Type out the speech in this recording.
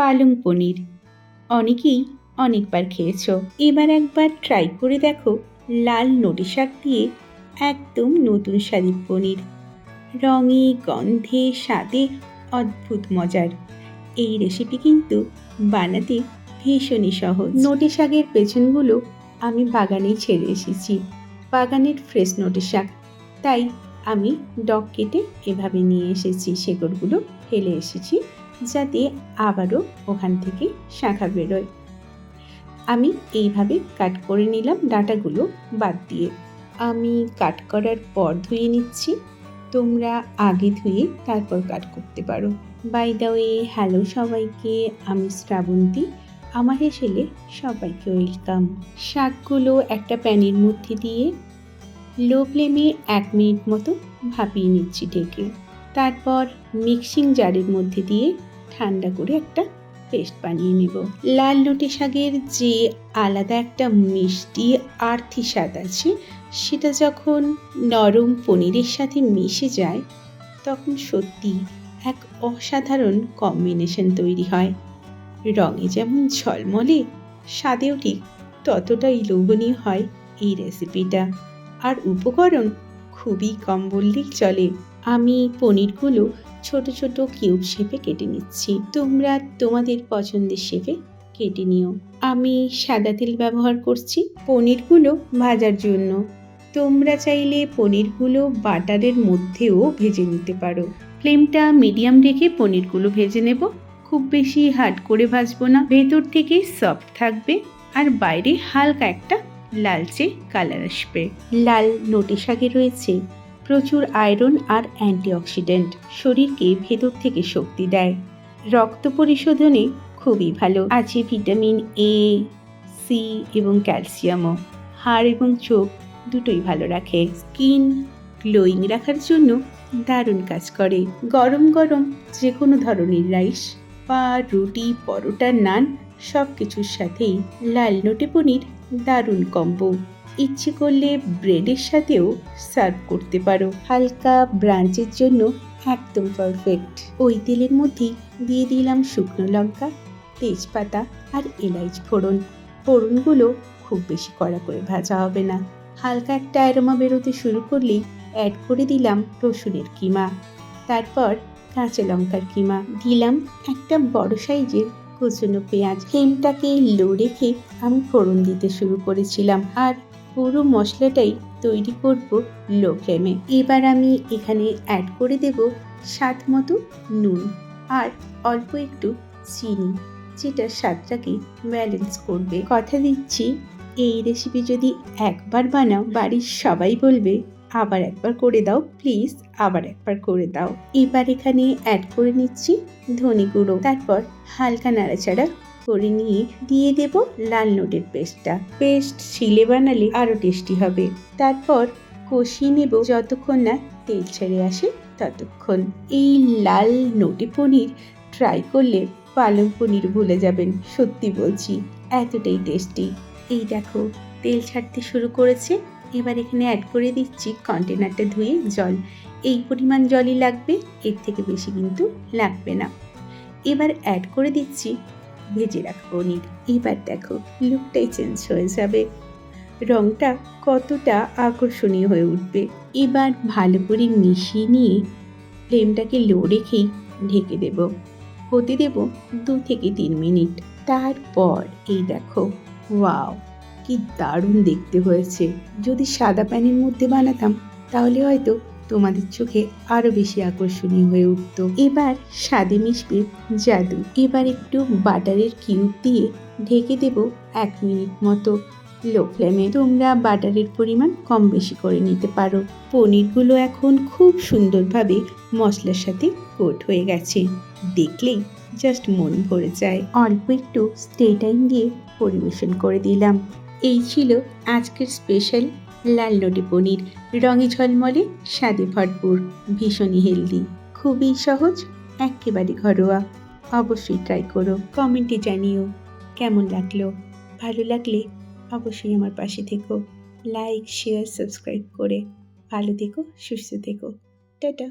পালং পনির। অনেকেই অনেকবার খেয়েছ। এবার একবার ট্রাই করে দেখো লাল নটি শাক দিয়ে একদম নতুন স্বাদের পনির। রঙে, গন্ধে, স্বাদে অদ্ভুত মজার। এই রেসিপি কিন্তু বানাতে ভীষণই সহজ। নোটে শাকের পেছনগুলো আমি বাগানেই ছেড়ে এসেছি। বাগানের ফ্রেশ নোটে শাক। তাই আমি ডগ কেটে এভাবে নিয়ে এসেছি। শেকড়গুলো ফেলে এসেছি। যাতে আবারও ওখান থেকে শাখা বেরোয়। আমি এইভাবে কাট করে নিলাম ডাঁটাগুলো বাদ দিয়ে। আমি কাট করার পর ধুয়ে নিচ্ছি। তোমরা আগে ধুয়ে তারপর কাট করতে পারো। বাই দা ওয়ে হ্যালো সবাইকে, আমি শ্রাবন্তী, আমার হেসেলে সবাইকে ওয়েলকাম শাকগুলো একটা প্যানের মধ্যে দিয়ে লো ফ্লেমে এক মিনিট মতো ভাপিয়ে নিচ্ছি ঢেকে। তারপর মিক্সিং জারের মধ্যে দিয়ে ঠান্ডা করে একটা পেস্ট বানিয়ে নেব। লাল নোটে শাকের যে আলাদা একটা মিষ্টি আর্থি স্বাদ আছে, সেটা যখন নরম পনিরের সাথে মিশে যায়, তখন সত্যি এক অসাধারণ কম্বিনেশন তৈরি হয়। রঙে যেমন ঝলমলে, স্বাদেও ঠিক ততটাই লোভনীয় হয় এই রেসিপিটা আর উপকরণ খুবই কম বললেই চলে। আমি পনিরগুলো ছোট ছোট কিউব শেপে কেটে নিচ্ছি। তোমরা তোমাদের পছন্দের শেপে কেটে নিও। আমি সাদা তেল ব্যবহার করছি পনিরগুলো ভাজার জন্য। তোমরা চাইলে পনিরগুলো বাটারের মধ্যেও ভেজে নিতে পারো। ফ্লেমটা মিডিয়াম রেখে পনিরগুলো ভেজে নেব। খুব বেশি হার্ড করে ভাজবো না। ভেতর থেকে সফট থাকবে আর বাইরে হালকা একটা লালচে কালার আসবে। লাল নোটে শাকে রয়েছে প্রচুর আয়রন আর অ্যান্টিঅক্সিডেন্ট। শরীরকে ভেতর থেকে শক্তি দেয়। রক্ত পরিশোধনে খুবই ভালো। আছে ভিটামিন এ সি এবং ক্যালসিয়ামও। হাড় এবং চোখ দুটোই ভালো রাখে। স্কিন গ্লোয়িং রাখার জন্য দারুণ কাজ করে। গরম গরম যে কোনো ধরনের রাইস বা রুটি, পরোটা, নান সব কিছুর সাথেই লাল নোটে পনির দারুণ কম্বো। ইচ্ছে করলে ব্রেডের সাথেও সার্ভ করতে পারো। হালকা ব্রাঞ্চের জন্য একদম পারফেক্ট। ওই তেলের মধ্যেই দিয়ে দিলাম শুকনো লঙ্কা, তেজপাতা আর এলাইচ ফোড়ন। ফোড়নগুলো খুব বেশি কড়া করে ভাজা হবে না। হালকা একটা অ্যারোমা বেরোতে শুরু করলেই অ্যাড করে দিলাম রসুনের কিমা। তারপর কাঁচা লঙ্কার কিমা। দিলাম একটা বড় সাইজের কুচনো পেঁয়াজ। ফ্লেমটাকে লো রেখে আমি ফোড়ন দিতে শুরু করেছিলাম। আর পুরো মশলাটাই তৈরি করব লো ফ্লেমে। এবার আমি এখানে অ্যাড করে দেব স্বাদ মতো নুন আর অল্প একটু চিনি, যেটা স্বাদটাকে ব্যালেন্স করবে। কথা দিচ্ছি, এই রেসিপি যদি একবার বানাও, বাড়ির সবাই বলবে, আবার একবার করে দাও প্লিজ আবার একবার করে দাও। এবার এখানে অ্যাড করে নিচ্ছি ধনে গুঁড়ো। তারপর হালকা নাড়াচাড়া করে নিয়ে দিয়ে দেব লাল নোটের পেস্টটা। পেস্ট শিলে বানালে আরও টেস্টি হবে। তারপর কষিয়ে নেব যতক্ষণ না তেল ছেড়ে আসে ততক্ষণ। এই লাল নোটে পনির ট্রাই করলে পালং পনির ভুলে যাবেন, সত্যি বলছি, এতটাই টেস্টি এই দেখো, তেল ছাড়তে শুরু করেছে। এবার এখানে অ্যাড করে দিচ্ছি কন্টেনারটা ধুয়ে জল। এই পরিমাণ জলই লাগবে, এর থেকে বেশি কিন্তু লাগবে না। এবার অ্যাড করে দিচ্ছি ভেজে রাখা পনির এবার দেখো লুকটাই চেঞ্জ হয়ে যাবে। রংটা কতটা আকর্ষণীয় হয়ে উঠবে। এবার ভালো করে মিশিয়ে নিয়ে ফ্লেমটাকে লো রেখেই ঢেকে দেব। হতে দেব দু থেকে তিন মিনিট। তারপর এই দেখো, ওয়াও, কি দারুণ দেখতে হয়েছে। যদি সাদা প্যানের মধ্যে বানাতাম, তাহলে হয়তো তোমাদের চোখে আরও বেশি আকর্ষণীয় হয়ে উঠত। এবার স্বাদে মিশবে জাদু। এবার একটু বাটারের কিউব দিয়ে ঢেকে দেব এক মিনিট মতো লো ফ্লেমে। তোমরা বাটারের পরিমাণ কম বেশি করে নিতে পারো। পনিরগুলো এখন খুব সুন্দরভাবে মশলার সাথে কোট হয়ে গেছে। দেখলেই জাস্ট মন ভরে যায়। অল্প একটু স্টে টাইম দিয়ে পরিবেশন করে দিলাম। এই ছিল আজকের স্পেশাল লাল নোটে পনির, রঙে ঝলমলে স্বাদে ভরপুর, ভীষণই হেলদি খুবই সহজ, একেবারে ঘরোয়া। অবশ্যই ট্রাই করো কমেন্টে জানিও, কেমন লাগল? ভালো লাগলে অবশ্যই আমার পাশে থেকো লাইক শেয়ার সাবস্ক্রাইব করে ভালো থেকো, সুস্থ থেকো। টাটা।